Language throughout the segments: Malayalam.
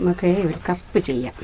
നമുക്ക് ഒരു കപ്പ് ചെയ്യാം.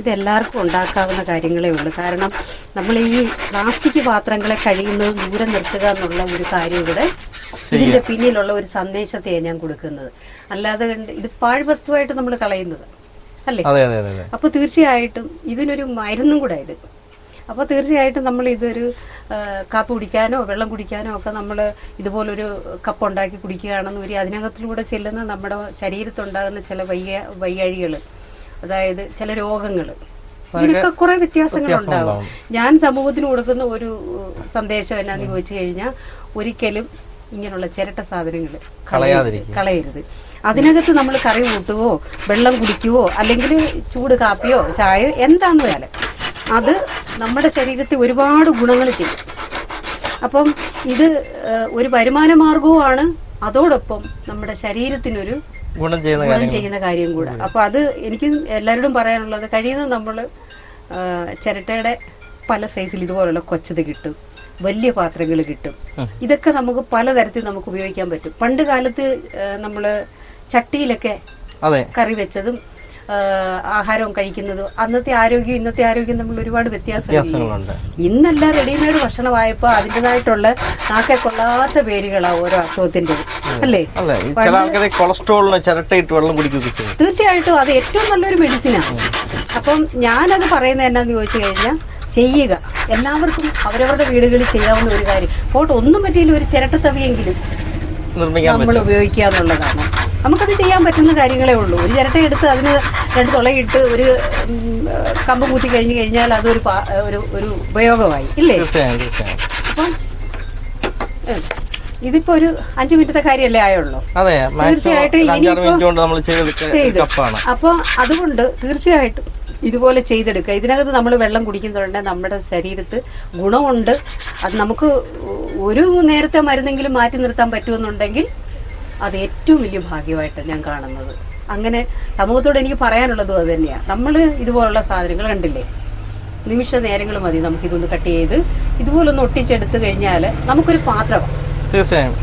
ഇതെല്ലാവർക്കും ഉണ്ടാക്കാവുന്ന കാര്യങ്ങളേ ഉള്ളൂ. കാരണം നമ്മൾ ഈ പ്ലാസ്റ്റിക് പാത്രങ്ങളെ കഴിയുന്നത് ദൂരെ നിർത്തുക എന്നുള്ള ഒരു കാര്യം ഇവിടെ ഇതിന്റെ പിന്നിലുള്ള ഒരു സന്ദേശത്തെയാണ് ഞാൻ കൊടുക്കുന്നത്. അല്ലാതെ കണ്ട് ഇത് പാഴ് വസ്തുവായിട്ട് നമ്മൾ കളയുന്നത് അല്ലേ? അപ്പൊ തീർച്ചയായിട്ടും ഇതിനൊരു മരുന്നും കൂടെ ഇത്. അപ്പോൾ തീർച്ചയായിട്ടും നമ്മൾ ഇതൊരു കാപ്പ് കാപ്പി കുടിക്കാനോ വെള്ളം കുടിക്കാനോ ഒക്കെ നമ്മൾ ഇതുപോലൊരു കപ്പ് ഉണ്ടാക്കി കുടിക്കുകയാണെന്ന് ഒരു അതിനകത്തിലൂടെ ചെല്ലുന്ന നമ്മുടെ ശരീരത്തുണ്ടാകുന്ന ചില വയ്യ വയ്യാഴികൾ അതായത് ചില രോഗങ്ങൾ. ഇതിനൊക്കെ കുറെ വ്യത്യാസങ്ങൾ ഉണ്ടാവും. ഞാൻ സമൂഹത്തിന് കൊടുക്കുന്ന ഒരു സന്ദേശം എന്നാന്ന് ചോദിച്ചു കഴിഞ്ഞാൽ ഒരിക്കലും ഇങ്ങനെയുള്ള ചിരട്ട സാധനങ്ങൾ. കളയരുത്. അതിനകത്ത് നമ്മൾ കറി കൂട്ടുവോ വെള്ളം കുടിക്കുവോ അല്ലെങ്കിൽ ചൂട് കാപ്പിയോ ചായയോ എന്താന്ന് വേല അത് നമ്മുടെ ശരീരത്തിൽ ഒരുപാട് ഗുണങ്ങൾ ചെയ്യും. അപ്പം ഇത് ഒരു വരുമാന മാർഗവുമാണ് അതോടൊപ്പം നമ്മുടെ ശരീരത്തിനൊരു ഗുണം ചെയ്യുന്ന കാര്യം കൂടെ. അപ്പോൾ അത് എനിക്ക് എല്ലാവരോടും പറയാനുള്ളത് കഴിയുന്നത് നമ്മൾ ചിരട്ടയുടെ പല സൈസിൽ ഇതുപോലുള്ള കൊച്ചത് കിട്ടും. വലിയ പാത്രങ്ങൾ കിട്ടും. ഇതൊക്കെ നമുക്ക് പലതരത്തിൽ നമുക്ക് ഉപയോഗിക്കാൻ പറ്റും. പണ്ട് കാലത്ത് നമ്മൾ ചട്ടിയിലൊക്കെ കറി വെച്ചതും ആഹാരവും കഴിക്കുന്നതും. അന്നത്തെ ആരോഗ്യം ഇന്നത്തെ ആരോഗ്യം തമ്മിൽ ഒരുപാട് വ്യത്യാസങ്ങളുണ്ട്. ഇന്നല്ല റെഡിമെയ്ഡ് ഭക്ഷണമായപ്പോൾ അതിന്റെതായിട്ടുള്ള നാക്കെ കൊള്ളാത്ത പേരുകളാ ഓരോ അസുഖത്തിന്റെ അല്ലേ? കൊളസ്ട്രോളിന് ചിരട്ടയിട്ട് വെള്ളം തീർച്ചയായിട്ടും അത് ഏറ്റവും നല്ലൊരു മെഡിസിനാണ് അപ്പം ഞാനത് പറയുന്നത് എന്നാന്ന് ചോദിച്ചു കഴിഞ്ഞാൽ ചെയ്യുക. എല്ലാവർക്കും അവരവരുടെ വീടുകളിൽ ചെയ്യാവുന്ന ഒരു കാര്യം. പോട്ട് ഒന്നും പറ്റിയില്ല ഒരു ചിരട്ടത്തവിയെങ്കിലും നമ്മൾ ഉപയോഗിക്കുക എന്നുള്ളതാണ് നമുക്കത് ചെയ്യാൻ പറ്റുന്ന കാര്യങ്ങളേ ഉള്ളൂ. ഒരു ചിരട്ട എടുത്ത് അതിന് രണ്ട് തുളയിട്ട് ഒരു കമ്പ് കൂത്തി കഴിഞ്ഞ് കഴിഞ്ഞാൽ അതൊരു ഒരു ഒരു ഉപയോഗമായി. ഇല്ലേ? അപ്പം ഇതിപ്പോ ഒരു അഞ്ചു മിനിറ്റത്തെ കാര്യമല്ലേ ആയുള്ളൂ? തീർച്ചയായിട്ടും അപ്പോൾ അതുകൊണ്ട് തീർച്ചയായിട്ടും ഇതുപോലെ ചെയ്തെടുക്കുക ഇതിനകത്ത് നമ്മൾ വെള്ളം കുടിക്കുന്നുണ്ട് നമ്മുടെ ശരീരത്ത് ഗുണമുണ്ട്. അത് നമുക്ക് ഒരു നേരത്തെ മരുന്നെങ്കിലും മാറ്റി നിർത്താൻ പറ്റുമെന്നുണ്ടെങ്കിൽ അത് ഏറ്റവും വലിയ ഭാഗ്യമായിട്ട് ഞാൻ കാണുന്നത്. അങ്ങനെ സമൂഹത്തോട് എനിക്ക് പറയാനുള്ളതും അത് തന്നെയാണ് നമ്മൾ ഇതുപോലുള്ള സാധനങ്ങൾ കണ്ടില്ലേ? നിമിഷ നേരങ്ങൾ മതി നമുക്ക് ഇതൊന്ന് കട്ട് ചെയ്ത് ഇതുപോലൊന്ന് ഒട്ടിച്ചെടുത്ത് കഴിഞ്ഞാൽ നമുക്കൊരു പാത്രം. തീർച്ചയായും.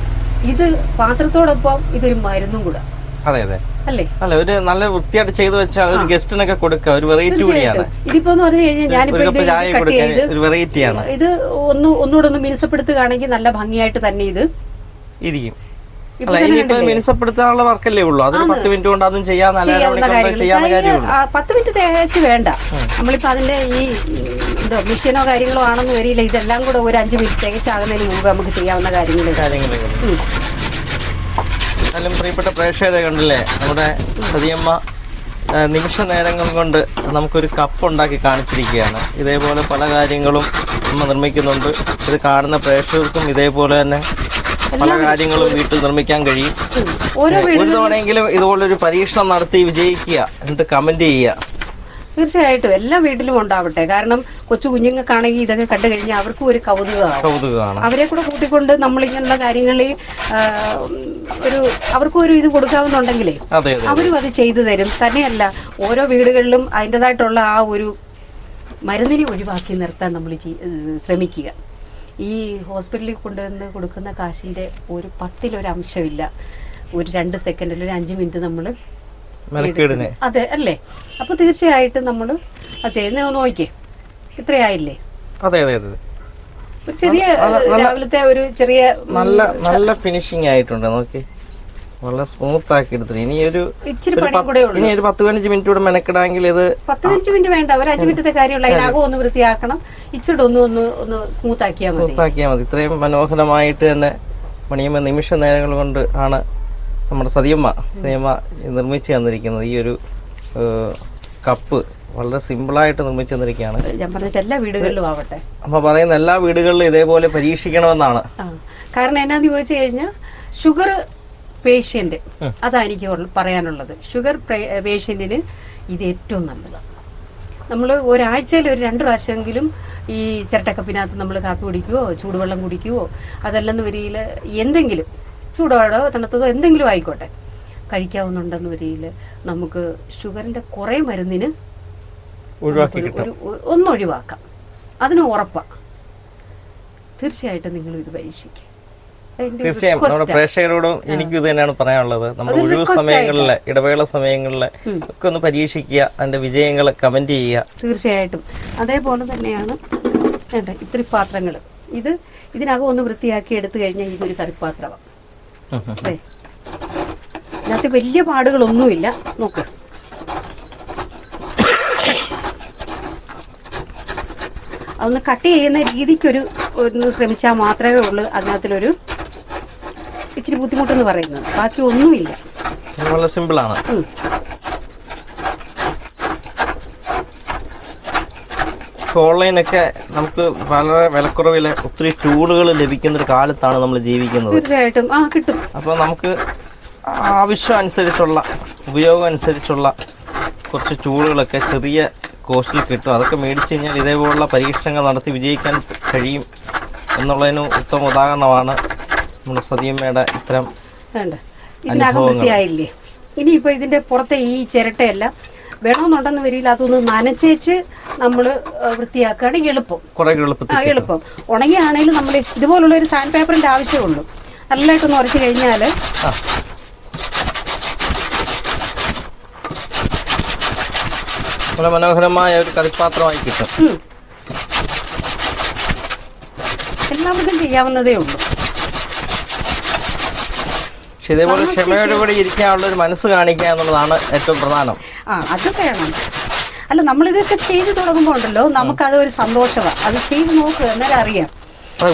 ഇത് പാത്രത്തോടൊപ്പം ഇതൊരു മരുന്നും കൂടെ. അതെ അതെ. അല്ലേ? അല്ല ഒരു നല്ല വൃത്തിയായിട്ട് ചെയ്തു വെച്ചാൽ ഒരു ഗസ്റ്റിനൊക്കെ കൊടുക്കുക. ഒരു വെറൈറ്റി കൂടിയാണ്. ഇതിപ്പോ പറഞ്ഞു കഴിഞ്ഞാൽ ഞാനിപ്പോ ഇത് കട്ട് ചെയ്ത് വെറൈറ്റിയാണ് ഇത് ഒന്ന് ഒന്നുകൂടെ ഒന്ന് മിനുസപ്പെടുത്തുകയാണെങ്കിൽ നല്ല ഭംഗിയായിട്ട് തന്നെ ഇത് ഇരിക്കും. അല്ല ഇനിയിപ്പോ? മിനുസപ്പെടുത്താനുള്ള വർക്കല്ലേ ഉള്ളൂ. അത് പത്ത് മിനിറ്റ് കൊണ്ട് അതും ചെയ്യാൻ പത്ത് മിനിറ്റ് തേച്ച് വേണ്ട. നമ്മളിപ്പോ അതിന്റെ ഈ എന്തോ മെഷീനോ കാര്യങ്ങളോ ആണെന്ന് വരില്ല. ഇതെല്ലാം കൂടെ ഒരു അഞ്ച് മിനിറ്റ് തേച്ചാകുന്നതിന് മുമ്പ് നമുക്ക് ചെയ്യാവുന്ന കാര്യങ്ങൾ എന്നാലും പ്രിയപ്പെട്ട പ്രേക്ഷകരെ കണ്ടില്ലേ? നമ്മുടെ സതിയമ്മ നിമിഷ നേരങ്ങൾ കൊണ്ട് നമുക്കൊരു കപ്പ് ഉണ്ടാക്കി കാണിച്ചിരിക്കുകയാണ്. ഇതേപോലെ പല കാര്യങ്ങളും നമ്മൾ നിർമ്മിക്കുന്നുണ്ട്. ഇത് കാണുന്ന പ്രേക്ഷകർക്കും ഇതേപോലെ തന്നെ പല കാര്യങ്ങളും വീട്ടിൽ നിർമ്മിക്കാൻ കഴിയും. ഓരോ ഒരു തവണയെങ്കിലും ഇതുപോലൊരു പരീക്ഷണം നടത്തി വിജയിക്കുക എന്നിട്ട് കമന്റ് ചെയ്യുക. തീർച്ചയായിട്ടും എല്ലാ വീട്ടിലും ഉണ്ടാവട്ടെ. കാരണം കൊച്ചു കുഞ്ഞുങ്ങൾക്കാണെങ്കിൽ ഇതൊക്കെ കണ്ടു കഴിഞ്ഞാൽ അവർക്കും ഒരു കൗതുകമാണ്. അവരെ കൂടെ കൂട്ടിക്കൊണ്ട് നമ്മൾ ഇങ്ങനെയുള്ള കാര്യങ്ങളിൽ ഒരു അവർക്കും ഒരു ഇത് കൊടുക്കാവുന്നുണ്ടെങ്കിലേ അതെ അവരും അത് ചെയ്തു തരും. തന്നെയല്ല ഓരോ വീടുകളിലും അതിന്റെതായിട്ടുള്ള ആ ഒരു മരുന്നിനെ ഒഴിവാക്കി നിർത്താൻ നമ്മൾ ശ്രമിക്കുക. ഈ ഹോസ്പിറ്റലിൽ കൊണ്ടുവന്ന് കൊടുക്കുന്ന കാശിന്റെ ഒരു പത്തിലൊരു അംശമില്ല ഒരു രണ്ട് സെക്കൻഡിൽ ഒരു അഞ്ച് മിനിറ്റ് നമ്മൾ അതെ അല്ലേ? അപ്പൊ തീർച്ചയായിട്ടും നമ്മൾ അത് ചെയ്യുന്ന നോക്കിയേ ഇത്രയായില്ലേ? അതെ അതെ അതെ. ഒരു ചെറിയ രാവിലത്തെ ഒരു ചെറിയ നല്ല നല്ല ഫിനിഷിംഗ് ആയിട്ടുണ്ട്. നോക്കി. വളരെ സ്മൂത്ത് ആക്കി എടുത്തിട്ട് ഇനി ഒരു ഇനി ഒരു പത്ത് പതിനഞ്ച് മിനിറ്റ് കൂടെ മെനക്കിടാമെങ്കിൽ ഇത് പത്ത് പതിനഞ്ച് മിനിറ്റ് വേണ്ട. ഒരു അഞ്ച് മിനിറ്റത്തെ കാര്യമുള്ള അതിനകം ഒന്ന് വൃത്തിയാക്കണം. ഇച്ചിരി ഒന്ന് ഒന്ന് ഒന്ന് സ്മൂത്ത് ആക്കിയാൽ മതി. സ്മൂത്ത് ആക്കിയാൽ മതി. ഇത്രയും മനോഹരമായിട്ട് തന്നെ മണിയമ്മ നിമിഷ നേരങ്ങൾ കൊണ്ട് ആണ് നമ്മുടെ സതിയമ്മ സതിയമ്മ നിർമ്മിച്ചു തന്നിരിക്കുന്നത്. ഈ ഒരു കപ്പ് വളരെ സിമ്പിളായിട്ട് നിർമ്മിച്ചു തന്നിരിക്കുകയാണ്. ഞാൻ പറഞ്ഞിട്ട് എല്ലാ വീടുകളിലും ആവട്ടെ. അമ്മ പറയുന്ന എല്ലാ വീടുകളിലും ഇതേപോലെ പരീക്ഷിക്കണമെന്നാണ്. കാരണം എന്നാന്ന് ചോദിച്ചു കഴിഞ്ഞാൽ ഷുഗർ പേഷ്യന്റ് അതാ എനിക്ക് പറയാനുള്ളത്. ഷുഗർ പേഷ്യന്റിന് ഇത് ഏറ്റവും നല്ലതാണ് നമ്മൾ ഒരാഴ്ചയിൽ ഒരു രണ്ട് പ്രാവശ്യമെങ്കിലും ഈ ചിരട്ടക്കപ്പിനകത്ത് നമ്മൾ കാപ്പി കുടിക്കുവോ ചൂടുവെള്ളം കുടിക്കുവോ അതല്ലെന്ന് വരിയിൽ എന്തെങ്കിലും ചൂടോടോ തണുത്തതോ എന്തെങ്കിലും ആയിക്കോട്ടെ കഴിക്കാവുന്നുണ്ടെന്ന് വരിയിൽ നമുക്ക് ഷുഗറിന്റെ കുറേ മരുന്നിന് ഒരു ഒന്നൊഴിവാക്കാം അതിന് ഉറപ്പാണ് തീർച്ചയായിട്ടും നിങ്ങൾ ഇത് പരീക്ഷിക്കുക തീർച്ചയായും നമ്മുടെ. പ്രേക്ഷകരോടും എനിക്കും ഇത് തന്നെയാണ് പറയാനുള്ളത്. നമ്മുടെ ഒഴിവ് സമയങ്ങളിലെ ഇടവേള സമയങ്ങളിലെ ഒക്കെ ഒന്ന് പരീക്ഷിക്കുക അതിന്റെ വിജയങ്ങൾ കമന്റ് ചെയ്യുക. തീർച്ചയായിട്ടും. അതേപോലെ തന്നെയാണ് ഇത്ര ഇത്തിരി പാത്രങ്ങൾ ഇത് ഇതിനകം ഒന്ന് വൃത്തിയാക്കി എടുത്തു കഴിഞ്ഞാൽ ഇതൊരു കറിപ്പാത്രമാണ് അതെ. ഇതിനകത്ത് വലിയ പാടുകളൊന്നുമില്ല. നോക്ക്. അതൊന്ന് കട്ട് ചെയ്യുന്ന രീതിക്കൊരു ഒന്ന് ശ്രമിച്ചാൽ മാത്രമേ ഉള്ളൂ. അതിനകത്തിലൊരു ഇച്ചിരി ബുദ്ധിമുട്ടെന്ന് പറയുന്നത്. ബാക്കി ഒന്നുമില്ല. വളരെ സിമ്പിളാണ്. ഓൺലൈനൊക്കെ നമുക്ക് വളരെ വിലക്കുറവിൽ ഒത്തിരി ടൂളുകൾ ലഭിക്കുന്ന ഒരു കാലത്താണ് നമ്മൾ ജീവിക്കുന്നത്. തീർച്ചയായിട്ടും. ആ കിട്ടും. അപ്പോൾ നമുക്ക് ആവശ്യം അനുസരിച്ചുള്ള ഉപയോഗം അനുസരിച്ചുള്ള കുറച്ച് ടൂളുകളൊക്കെ ചെറിയ കോസ്റ്റിൽ കിട്ടും. അതൊക്കെ മേടിച്ച് കഴിഞ്ഞാൽ ഇതേപോലുള്ള പരീക്ഷണങ്ങൾ നടത്തി വിജയിക്കാൻ കഴിയും എന്നുള്ളതിന് ഉത്തമ ഉദാഹരണമാണ് നമ്മുടെ സതിയമ്മയുടെ ഇത്തരം ഇതിനകം വൃത്തിയായില്ലേ ഇനിയിപ്പോൾ ഇതിന്റെ പുറത്തെ ഈ ചിരട്ടയെല്ലാം വേണമെന്നുണ്ടെന്ന് വരില്ല. അതൊന്ന് നനച്ചേച്ച് നമ്മൾ വൃത്തിയാക്കുകയാണെങ്കിൽ എളുപ്പം. എളുപ്പം. ഉണങ്ങിയാണെങ്കിലും നമ്മൾ ഇതുപോലുള്ള ഒരു സാൻഡ് പേപ്പറിന്റെ ആവശ്യമുള്ളൂ. നല്ലതായിട്ടൊന്ന് ഉരച്ച് കഴിഞ്ഞാൽ വളരെ മനോഹരമായ ഒരു കളിപ്പാത്രമായി കിട്ടും. എല്ലാവർക്കും ചെയ്യാവുന്നതേ ഉള്ളൂ. പക്ഷെ ഇതേപോലെ ക്ഷമയോടുകൂടി ഇരിക്കാനുള്ള ഒരു മനസ്സ് കാണിക്കുക എന്നുള്ളതാണ് ഏറ്റവും പ്രധാനം. ആ അത് വേണം. അല്ല നമ്മളിതൊക്കെ ചെയ്തു തുടങ്ങുമ്പോൾ ഉണ്ടല്ലോ നമുക്കത് ഒരു സന്തോഷമാണ് അത് ചെയ്ത് നോക്കുക എന്നാലും അറിയാം.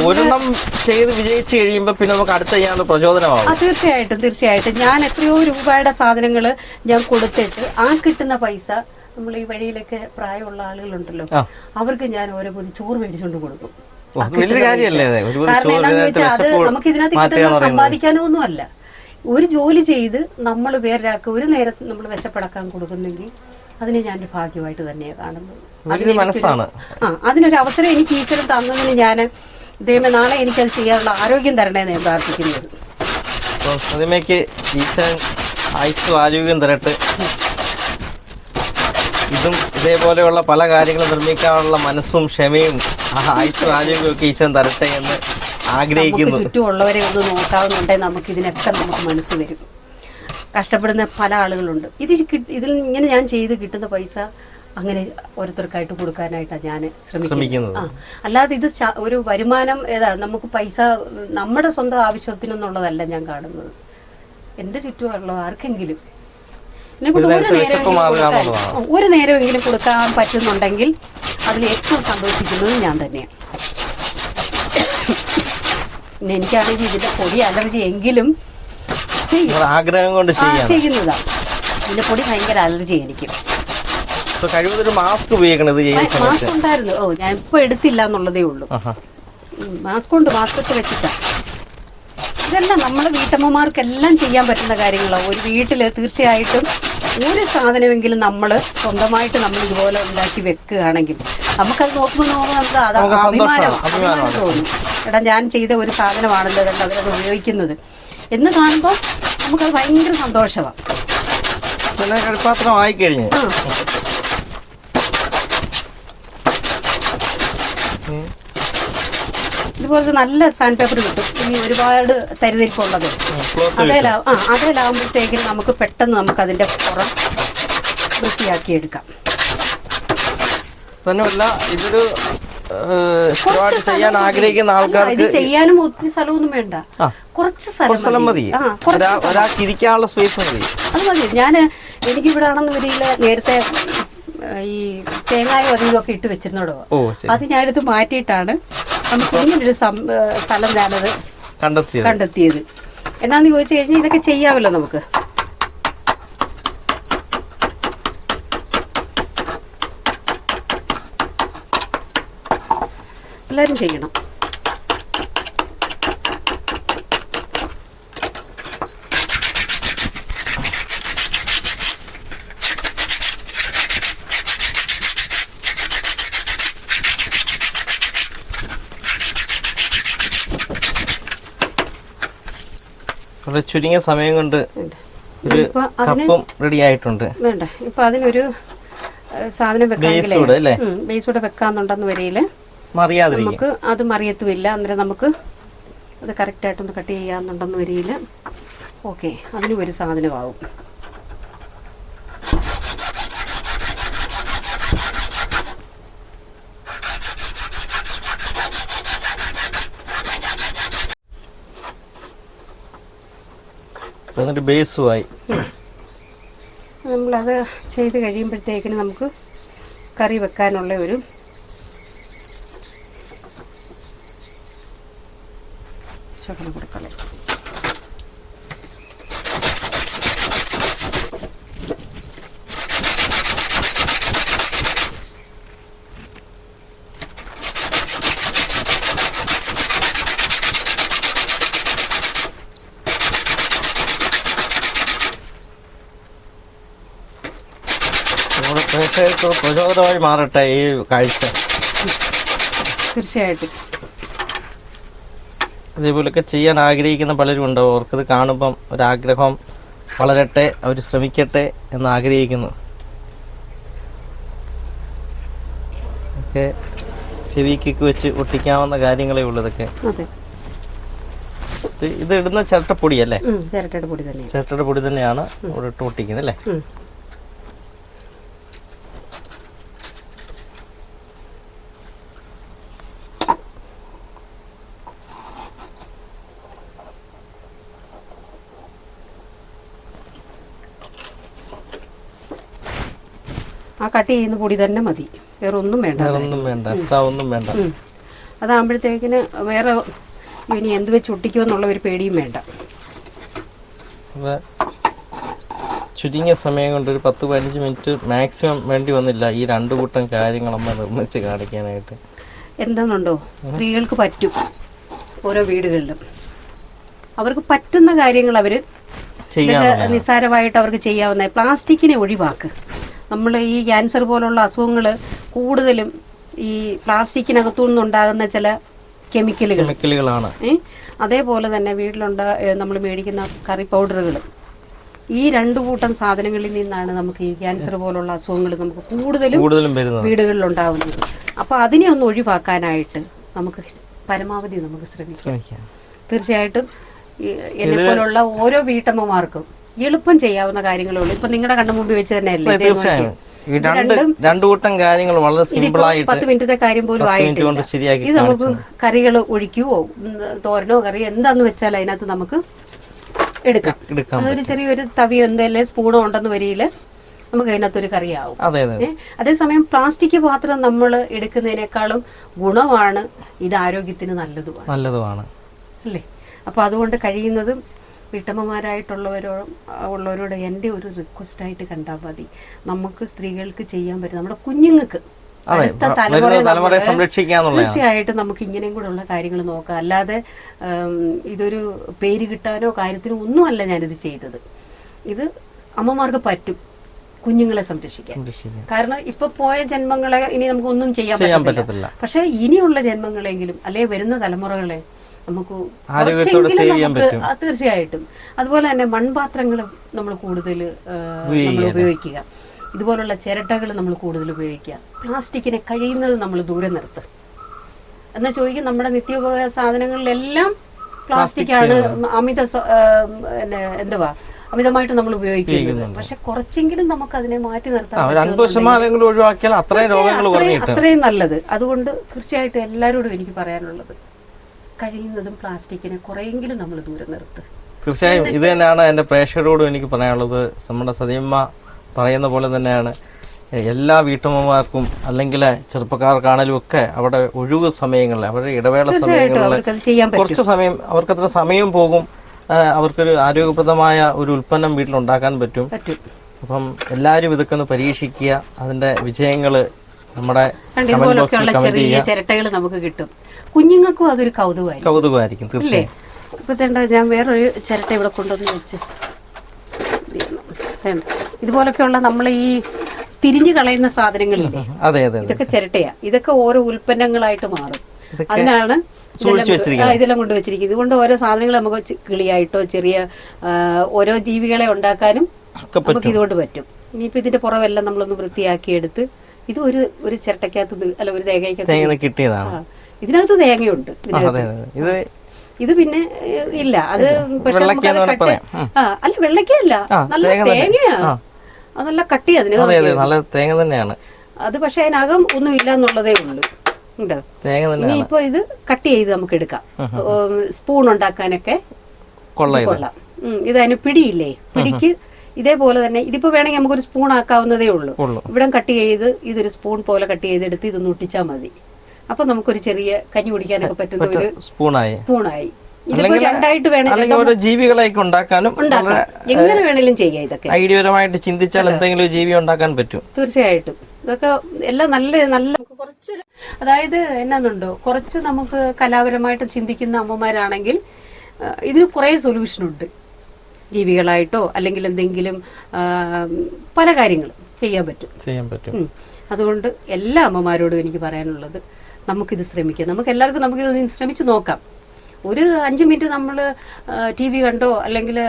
ഒരെണ്ണം ചെയ്ത് വിജയിച്ചു കഴിയുമ്പോൾ പിന്നെ നമുക്ക് അടുത്ത ചെയ്യാനുള്ള പ്രചോദനമാവും. തീർച്ചയായിട്ടും തീർച്ചയായിട്ടും. ഞാൻ എത്രയോ രൂപയുടെ സാധനങ്ങൾ ഞാൻ കൊടുത്തിട്ട് ആ കിട്ടുന്ന പൈസ നമ്മൾ ഈ വഴിയിലൊക്കെ പ്രായമുള്ള ആളുകളുണ്ടല്ലോ ഉണ്ടല്ലോ അവർക്ക് ഞാൻ ഓരോ പൊതി ചോറ് മേടിച്ചുകൊണ്ട് കൊടുക്കും. കാരണം എന്താണെന്ന് വെച്ചാൽ അത് നമുക്ക് ഇതിനകത്ത് കിട്ടുന്ന സമ്പാദിക്കാനോ ഒന്നും അല്ല ഒരു ജോലി ചെയ്ത് നമ്മൾ വേറൊരാൾക്ക് ഒരു നേരം നമ്മൾ വിശപ്പടക്കാൻ കൊടുക്കുന്നെങ്കിൽ അതിനെ ഞാനൊരു ഭാഗ്യമായിട്ട് തന്നെയാണ് കാണുന്നത്. മനസ്സാണ്. ആ അതിനൊരു അവസരം എനിക്ക് ഈശ്വരൻ തന്നതിന് ഞാൻ ദൈവമേ നാളെ എനിക്കത് ചെയ്യാനുള്ള ആരോഗ്യം തരണേന്ന് ഞാൻ പ്രാർത്ഥിക്കുന്നത്. ഈശ്വരൻ ആയുസ്സും ആരോഗ്യം തരട്ടെ. ഇതും ഇതേപോലെയുള്ള പല കാര്യങ്ങളും നിർമ്മിക്കാനുള്ള മനസ്സും ക്ഷമയും ആ ആയുസ്സും ആരോഗ്യവും ഒക്കെ ഈശ്വരൻ തരട്ടെ എന്ന് ആഗ്രഹിക്കുന്നു. ചുറ്റുമുള്ളവരെ ഒന്ന് നോക്കാവുന്നുണ്ടെങ്കിൽ നമുക്ക് ഇതിനൊക്കെ നമുക്ക് മനസ്സ് വരും. കഷ്ടപ്പെടുന്ന പല ആളുകളുണ്ട്. ഇത് ഇതിൽ ഇങ്ങനെ ഞാൻ ചെയ്ത് കിട്ടുന്ന പൈസ അങ്ങനെ ഓരോരുത്തർക്കായിട്ട് കൊടുക്കാനായിട്ടാണ് ഞാൻ ശ്രമിക്കുന്നത്. ആ. അല്ലാതെ ഇത് ഒരു വരുമാനം ഏതാ നമുക്ക് പൈസ നമ്മുടെ സ്വന്തം ആവശ്യത്തിനൊന്നുള്ളതല്ല ഞാൻ കാണുന്നത്. എന്റെ ചുറ്റുമുള്ള ആർക്കെങ്കിലും. ഒരു നേരം ഇങ്ങനെ നേരമെങ്കിലും കൊടുക്കാൻ- പറ്റുന്നുണ്ടെങ്കിൽ അതിൽ ഏറ്റവും സന്തോഷിക്കുന്നത് ഞാൻ തന്നെയാണ്. എനിക്കാണെങ്കിൽ ഇതിന്റെ പൊടി അലർജി എങ്കിലും ചെയ്യും. ആഗ്രഹം കൊണ്ട് ചെയ്യുന്നതാ. ഇതിന്റെ പൊടി ഭയങ്കര അലർജി എനിക്ക് കഴിവതൊരു മാസ്ക് മാസ്ക് ഉണ്ടായിരുന്നു. ഓ ഞാൻ ഇപ്പൊ എടുത്തില്ല എന്നുള്ളതേ ഉള്ളൂ. മാസ്ക് ഉണ്ട് മാസ്ക് ഒക്കെ വെച്ചിട്ടാ. ഇതെല്ലാം നമ്മുടെ വീട്ടമ്മമാർക്കെല്ലാം ചെയ്യാൻ പറ്റുന്ന കാര്യങ്ങളാണ് ഒരു വീട്ടിൽ തീർച്ചയായിട്ടും ഒരു സാധനമെങ്കിലും നമ്മൾ സ്വന്തമായിട്ട് നമ്മൾ ഇതുപോലെ ഉണ്ടാക്കി വെക്കുകയാണെങ്കിൽ നമുക്കത് നോക്കുമ്പോൾ നോക്കുമ്പോൾ നമുക്ക് അത് അഭിമാനം. അഭിമാനം തോന്നും. എടാ ഞാൻ ചെയ്ത ഒരു സാധനമാണല്ലോ കണ്ട് അവരത് ഉപയോഗിക്കുന്നത്. എന്ന് കാണുമ്പോൾ നമുക്കത് ഭയങ്കര സന്തോഷമാണ് ആയിക്കഴിഞ്ഞ്. ഇതുപോലത്തെ നല്ല സാൻഡ് പേപ്പർ കിട്ടും. ഈ ഒരുപാട് തരിതിരിപ്പുള്ളത്. അതേലാ ആ അതേലാവുമ്പോഴത്തേക്കും നമുക്ക് പെട്ടെന്ന് നമുക്ക് അതിന്റെ പുറം വൃത്തിയാക്കിയെടുക്കാം. തന്നെയല്ല ഇതൊരു സ്ഥിരമായിട്ട് ചെയ്യാൻ ആഗ്രഹിക്കുന്ന ആൾക്കാർക്ക് ചെയ്യാനും ഒത്തിരി സ്ഥലമൊന്നും വേണ്ട. കുറച്ച് സ്ഥലം മതി. ഒരാൾക്ക് ഇരിക്കാനുള്ള സ്പേസ് മതി. അത് മതി. ഞാൻ എനിക്കിവിടെ ആണെന്ന് വരിയില്ല നേരത്തെ ഈ തേങ്ങായും അതും ഒക്കെ ഇട്ട് വെച്ചിരുന്നോടോ അത് ഞാനെടുത്ത് മാറ്റിയിട്ടാണ് നമുക്ക് ഇങ്ങനൊരു സ്ഥലം ഞാനത് കണ്ടെത്തിയത്. കണ്ടെത്തിയത്. എന്നാന്ന് ചോദിച്ചു കഴിഞ്ഞാൽ ഇതൊക്കെ ചെയ്യാമല്ലോ നമുക്ക്. എല്ലാവരും ചെയ്യണം. വളരെ ചുരുങ്ങിയ സമയം കൊണ്ട് ഒരു കപ്പും റെഡി ആയിട്ടുണ്ട്. വേണ്ട. ഇപ്പൊ അതിനൊരു സാധനം വെക്കാൻ ബേസ് കൂടെ വെക്കാന്നുണ്ടെന്ന് വരിയിൽ നമുക്ക് അത് മറിയത്തുമില്ല. അന്നേരം നമുക്ക് അത് കറക്റ്റായിട്ടൊന്ന് കട്ട് ചെയ്യാന്നുണ്ടെന്ന് വരിയില്ല ഓക്കെ അതിനും ഒരു സാധനമാവും. എന്നിട്ട് ബേസുമായി നമ്മളത് ചെയ്ത് കഴിയുമ്പോഴത്തേക്കിന് നമുക്ക് കറി വെക്കാനുള്ള ഒരു ശകലം കൊടുക്കളെ പ്രേക്ഷകർക്ക് പ്രചോദനമായി മാറട്ടെ ഈ കാഴ്ച. തീർച്ചയായിട്ടും. അതേപോലൊക്കെ ചെയ്യാൻ ആഗ്രഹിക്കുന്ന പലരും ഉണ്ടാവും അവർക്കത് കാണുമ്പം ഒരാഗ്രഹം വളരട്ടെ അവർ ശ്രമിക്കട്ടെ എന്ന് ആഗ്രഹിക്കുന്നു. ഒക്കെ ഫെവിക്കിക്ക് വെച്ച് ഒട്ടിക്കാവുന്ന കാര്യങ്ങളേ ഉള്ളൂ ഇതൊക്കെ. ഇത് ഇടുന്ന ചിരട്ടപ്പൊടി അല്ലേ? ചിരട്ടയുടെ പൊടി തന്നെ ചിരട്ടയുടെ പൊടി തന്നെയാണ് ഇവിടെ ഇട്ട് ഒട്ടിക്കുന്നത് അല്ലേ? കട്ട് ചെയ്യുന്ന പൊടി തന്നെ മതി. വേറെ ഒന്നും വേണ്ട ഒന്നും വേണ്ട. എക്സ്ട്രാ ഒന്നും വേണ്ട. അതാകുമ്പോഴത്തേക്കിന് വേറെ ഇനി എന്ത് വെച്ച് ഒട്ടിക്കുമെന്നുള്ള ഒരു പേടിയും വേണ്ട. ചുരുങ്ങിയ സമയം കൊണ്ട് ഒരു പത്ത് പതിനഞ്ച് മിനിറ്റ് മാക്സിമം വേണ്ടി വന്നില്ല. ഈ രണ്ടു കൂട്ടം അമ്മ നിർമ്മിച്ച് കാണിക്കാനായിട്ട്. എന്താണെന്നുണ്ടോ സ്ത്രീകൾക്ക് പറ്റും ഓരോ വീടുകളിലും. അവർക്ക് പറ്റുന്ന കാര്യങ്ങൾ അവർ നിസ്സാരമായിട്ട് അവർക്ക് ചെയ്യാവുന്ന പ്ലാസ്റ്റിക്കിനെ ഒഴിവാക്ക്. നമ്മൾ ഈ ക്യാൻസർ പോലുള്ള അസുഖങ്ങൾ കൂടുതലും ഈ പ്ലാസ്റ്റിക്കിനകത്തു നിന്നുണ്ടാകുന്ന ചില കെമിക്കലുകൾ കെമിക്കലുകളാണ്. അതേപോലെ തന്നെ വീട്ടിലുണ്ട് നമ്മൾ മേടിക്കുന്ന കറി പൗഡറുകൾ ഈ രണ്ടു കൂട്ടം സാധനങ്ങളിൽ നിന്നാണ് നമുക്ക് ഈ ക്യാൻസർ പോലുള്ള അസുഖങ്ങൾ നമുക്ക് കൂടുതലും കൂടുതലും വീടുകളിൽ ഉണ്ടാവുന്നത് അപ്പോൾ അതിനെ ഒന്ന് ഒഴിവാക്കാനായിട്ട് നമുക്ക് പരമാവധി നമുക്ക് ശ്രമിക്കാം. തീർച്ചയായിട്ടും എന്നെ പോലുള്ള ഓരോ വീട്ടമ്മമാർക്കും എളുപ്പം ചെയ്യാവുന്ന കാര്യങ്ങളേ ഉള്ളൂ ഇപ്പൊ നിങ്ങളുടെ കണ്ണു മുമ്പിൽ വെച്ച് തന്നെയല്ലേ തീർച്ചയായും. രണ്ട് കൂട്ടം കാര്യങ്ങൾ വളരെ സിമ്പിൾ ആയിട്ട് പത്ത് മിനിറ്റത്തെ കാര്യം പോലും ആയിട്ട് ആയിട്ടില്ല. ഇത് നമുക്ക് കറികൾ ഒഴിക്കുവോ? തോരനോ കറിയോ? എന്താന്ന് വെച്ചാൽ അതിനകത്ത് നമുക്ക് എടുക്കാം. അതൊരു ചെറിയൊരു തവിയോ എന്തെല്ലാം സ്പൂണോ ഉണ്ടെന്ന് വരിയിൽ നമുക്ക് അതിനകത്തൊരു കറിയാവും. അതേസമയം പ്ലാസ്റ്റിക് പാത്രം നമ്മൾ എടുക്കുന്നതിനേക്കാളും ഗുണമാണ് ഇത് ആരോഗ്യത്തിന് നല്ലതുമാണ്. നല്ലതുമാണ്. അല്ലേ? അപ്പൊ അതുകൊണ്ട് കഴിയുന്നതും വീട്ടമ്മമാരായിട്ടുള്ളവരോ ഉള്ളവരോട് എന്റെ ഒരു റിക്വസ്റ്റായിട്ട് കണ്ടാൽ മതി. നമുക്ക് സ്ത്രീകൾക്ക് ചെയ്യാൻ പറ്റും. നമ്മുടെ കുഞ്ഞുങ്ങൾക്ക് അടുത്ത തലമുറയെ. തീർച്ചയായിട്ടും നമുക്ക് ഇങ്ങനെയും കൂടെ ഉള്ള കാര്യങ്ങൾ നോക്കാം. അല്ലാതെ ഇതൊരു പേര് കിട്ടാനോ കാര്യത്തിനോ ഒന്നുമല്ല ഞാനിത് ചെയ്തത്. ഇത് അമ്മമാർക്ക് പറ്റും കുഞ്ഞുങ്ങളെ സംരക്ഷിക്കാൻ. കാരണം ഇപ്പൊ പോയ ജന്മങ്ങളെ ഇനി നമുക്ക് ഒന്നും ചെയ്യാൻ പറ്റത്തില്ല. പക്ഷെ ഇനിയുള്ള ജന്മങ്ങളെങ്കിലും അല്ലെ വരുന്ന തലമുറകളെ നമുക്ക് തീർച്ചയായിട്ടും. അതുപോലെ തന്നെ മൺപാത്രങ്ങൾ നമ്മൾ കൂടുതൽ നമ്മൾ ഉപയോഗിക്കുക. ഇതുപോലുള്ള ചിരട്ടകൾ നമ്മൾ കൂടുതൽ ഉപയോഗിക്കുക. പ്ലാസ്റ്റിക്കിനെ കഴിയുന്നത് നമ്മൾ ദൂരെ നിർത്തുക എന്നാൽ ചോദിക്കും നമ്മുടെ നിത്യോപയോഗ സാധനങ്ങളിലെല്ലാം പ്ലാസ്റ്റിക് ആണ്. അമിത എന്തുവാ? അമിതമായിട്ട് നമ്മൾ ഉപയോഗിക്കുന്നത്. പക്ഷെ കുറച്ചെങ്കിലും നമുക്ക് അതിനെ മാറ്റി നിർത്താൻ കിട്ടും. അത്രയും നല്ലത്. അതുകൊണ്ട് തീർച്ചയായിട്ടും എല്ലാവരോടും എനിക്ക് പറയാനുള്ളത് കഴിയുന്നതും പ്ലാസ്റ്റിക്കിനെ കുറെയെങ്കിലും നമ്മൾ ദൂരെ നിർത്തുക. തീർച്ചയായും ഇത് തന്നെയാണ് എന്റെ പ്രേക്ഷകരോടും എനിക്ക് പറയാനുള്ളത്. നമ്മുടെ സതിയമ്മ പറയുന്ന പോലെ തന്നെയാണ്. എല്ലാ വീട്ടമ്മമാർക്കും അല്ലെങ്കിൽ ചെറുപ്പക്കാർക്കാണേലും ഒക്കെ അവിടെ ഒഴിവ് സമയങ്ങളിൽ അവരുടെ ഇടവേള സമയങ്ങളിൽ കുറച്ച് സമയം അവർക്കത്ര സമയം പോകും. അവർക്കൊരു ആരോഗ്യപ്രദമായ ഒരു ഉൽപ്പന്നം വീട്ടിലുണ്ടാക്കാൻ പറ്റും. അപ്പം എല്ലാവരും ഇതൊക്കെ ഒന്ന് പരീക്ഷിക്കുക. അതിന്റെ വിജയങ്ങൾ നമ്മുടെ ചെറിയ ചിരട്ടകൾ നമുക്ക് കിട്ടും. കുഞ്ഞുങ്ങൾക്കും അതൊരു കൗതുകമായിരിക്കും. കൗതുകമായിരിക്കും അല്ലേ? ഇപ്പൊ തേണ്ട ഞാൻ വേറൊരു ചിരട്ട ഇവിടെ കൊണ്ടുവന്ന് വെച്ച്. തേണ്ട. ഇതുപോലൊക്കെയുള്ള നമ്മൾ ഈ തിരിഞ്ഞു കളയുന്ന സാധനങ്ങളില്ലേ? ഇതൊക്കെ ചിരട്ടയാ. ഇതൊക്കെ ഓരോ ഉൽപ്പന്നങ്ങളായിട്ട് മാറും. അതിനാണ് ഇതെല്ലാം കൊണ്ട് വെച്ചിരിക്കുന്നത്. ഇതുകൊണ്ട് ഓരോ സാധനങ്ങൾ നമുക്ക് കിളിയായിട്ടോ ചെറിയ ഓരോ ജീവികളെ ഉണ്ടാക്കാനും നമുക്ക് ഇതുകൊണ്ട് പറ്റും. ഇനിയിപ്പോ ഇതിന്റെ പുറമെല്ലാം നമ്മളൊന്ന് വൃത്തിയാക്കി എടുത്ത് ഇത് ഒരു ഒരു ചിരട്ടക്കകത്ത് അല്ല ഒരു തേങ്ങയ്ക്കകത്ത് തേങ്ങ കിട്ടിയതാണ്. ഇതിനകത്ത് തേങ്ങയുണ്ട് ഇതിനകത്ത്. ഇത് പിന്നെ ഇല്ല അത് പക്ഷെ നമുക്കത് കട്ട് ആ. അല്ല വെള്ളക്കല്ല നല്ല. തേങ്ങയാ. അത് നല്ല കട്ടി അതിന് അതെ അതെ നല്ല തേങ്ങ തന്നെയാണ്. അത് പക്ഷെ അതിനകം ഒന്നും ഇല്ല എന്നുള്ളതേ ഉള്ളൂ. ഉണ്ട്. തന്നെ ഇനിയിപ്പോ ഇത് കട്ട് ചെയ്ത് നമുക്ക് എടുക്കാം. സ്പൂൺ ഉണ്ടാക്കാനൊക്കെ കൊള്ള ഇത്. കൊള്ളാം. ഇതതിന് പിടിയില്ലേ? പിടിക്ക്. ഇതേപോലെ തന്നെ ഇതിപ്പോ വേണമെങ്കിൽ നമുക്കൊരു സ്പൂൺ ആക്കാവുന്നതേ ഉള്ളൂ. ഇവിടെ കട്ട് ചെയ്ത് ഇതൊരു സ്പൂൺ പോലെ കട്ട് ചെയ്തെടുത്ത് ഇതൊന്ന് ഒട്ടിച്ചാൽ മതി. അപ്പൊ നമുക്കൊരു ചെറിയ കഞ്ഞി കുടിക്കാനൊക്കെ പറ്റുന്ന ഒരു സ്പൂണായി. സ്പൂണായി. രണ്ടായിട്ട് വേണം ഓരോ ജീവികളെയൊക്കെ ഉണ്ടാക്കാനും എങ്ങനെ വേണേലും ചെയ്യാം ഇതൊക്കെ. ഐഡിയപരമായിട്ട് ചിന്തിച്ചാൽ എന്തെങ്കിലും ജീവി ഉണ്ടാക്കാൻ പറ്റും. തീർച്ചയായിട്ടും. ഇതൊക്കെ എല്ലാം നല്ല നല്ല കുറച്ചൊരു അതായത് എന്നാന്നുണ്ടോ? കുറച്ച് നമുക്ക് കലാപരമായിട്ട് ചിന്തിക്കുന്ന അമ്മമാരാണെങ്കിൽ ഇതിന് കുറേ സൊല്യൂഷൻ ഉണ്ട്. ജീവികളായിട്ടോ അല്ലെങ്കിൽ എന്തെങ്കിലും പല കാര്യങ്ങളും ചെയ്യാൻ പറ്റും. ചെയ്യാൻ പറ്റും. അതുകൊണ്ട് എല്ലാ അമ്മമാരോടും എനിക്ക് പറയാനുള്ളത് നമുക്കിത് ശ്രമിക്കാം. നമുക്ക് എല്ലാവർക്കും നമുക്കിത് ശ്രമിച്ച് നോക്കാം. ഒരു അഞ്ച് മിനിറ്റ് നമ്മൾ ടി വി കണ്ടോ അല്ലെങ്കിൽ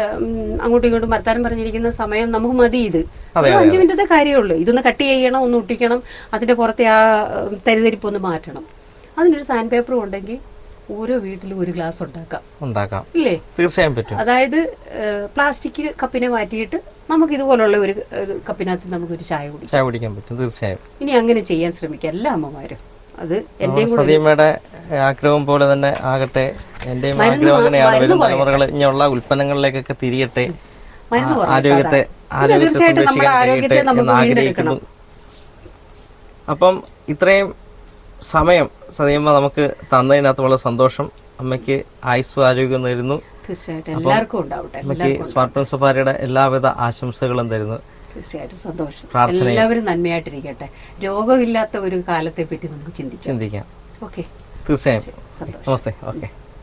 അങ്ങോട്ടും ഇങ്ങോട്ടും വർത്താനം പറഞ്ഞിരിക്കുന്ന സമയം നമുക്ക് മതി ഇത്. അഞ്ച് മിനിറ്റത്തെ കാര്യമുള്ളൂ. ഇതൊന്ന് കട്ട് ചെയ്യണം ഒന്ന് ഒട്ടിക്കണം അതിന്റെ പുറത്തെ ആ തരിതരിപ്പ് ഒന്ന് മാറ്റണം. അതിനൊരു സാൻഡ് പേപ്പറും ഉണ്ടെങ്കിൽ ഓരോ വീട്ടിലും ഒരു ഗ്ലാസ് ഉണ്ടാക്കാം. ഉണ്ടാക്കാം. ഇല്ലേ? തീർച്ചയായും പറ്റും. അതായത് പ്ലാസ്റ്റിക് കപ്പിനെ മാറ്റിയിട്ട് നമുക്ക് ഇതുപോലുള്ള ഒരു കപ്പിനകത്ത് നമുക്ക് ഒരു ചായ കുടിക്കാം. ചായ കുടിക്കാൻ പറ്റും തീർച്ചയായും. ഇനി അങ്ങനെ ചെയ്യാൻ ശ്രമിക്കാം. എല്ലാ അമ്മമാരും. അത് സതീമ്മയുടെ ആഗ്രഹം പോലെ തന്നെ ആകട്ടെ. എന്റെയും ആഗ്രഹം അങ്ങനെയാണ്. വരും തലമുറകൾ ഇനിയുള്ള ഉൽപ്പന്നങ്ങളിലേക്കൊക്കെ തിരിയട്ടെ. ആരോഗ്യത്തെ ആരോഗ്യത്തെ എന്ന്. ആഗ്രഹിക്കുന്നു. അപ്പം ഇത്രയും സമയം സതീമ്മ നമുക്ക് തന്നതിനകത്ത് വളരെ സന്തോഷം. അമ്മയ്ക്ക് ആയുസ് ആരോഗ്യം നേരുന്നു. തീർച്ചയായിട്ടും എല്ലാവർക്കും ഉണ്ടാവട്ടെ. അമ്മയ്ക്ക് സ്മാർട്ട് ഫോൺ സഫാരിയുടെ എല്ലാവിധ ആശംസകളും തരുന്നു. തീർച്ചയായിട്ടും സന്തോഷം. എല്ലാവരും നന്മയായിട്ടിരിക്കട്ടെ. രോഗമില്ലാത്ത ഒരു കാലത്തെ പറ്റി നമുക്ക് ചിന്തിക്കാം. ചിന്തിക്കാം. ഓക്കെ. തീർച്ചയായും. നമസ്തേ. ഓക്കെ.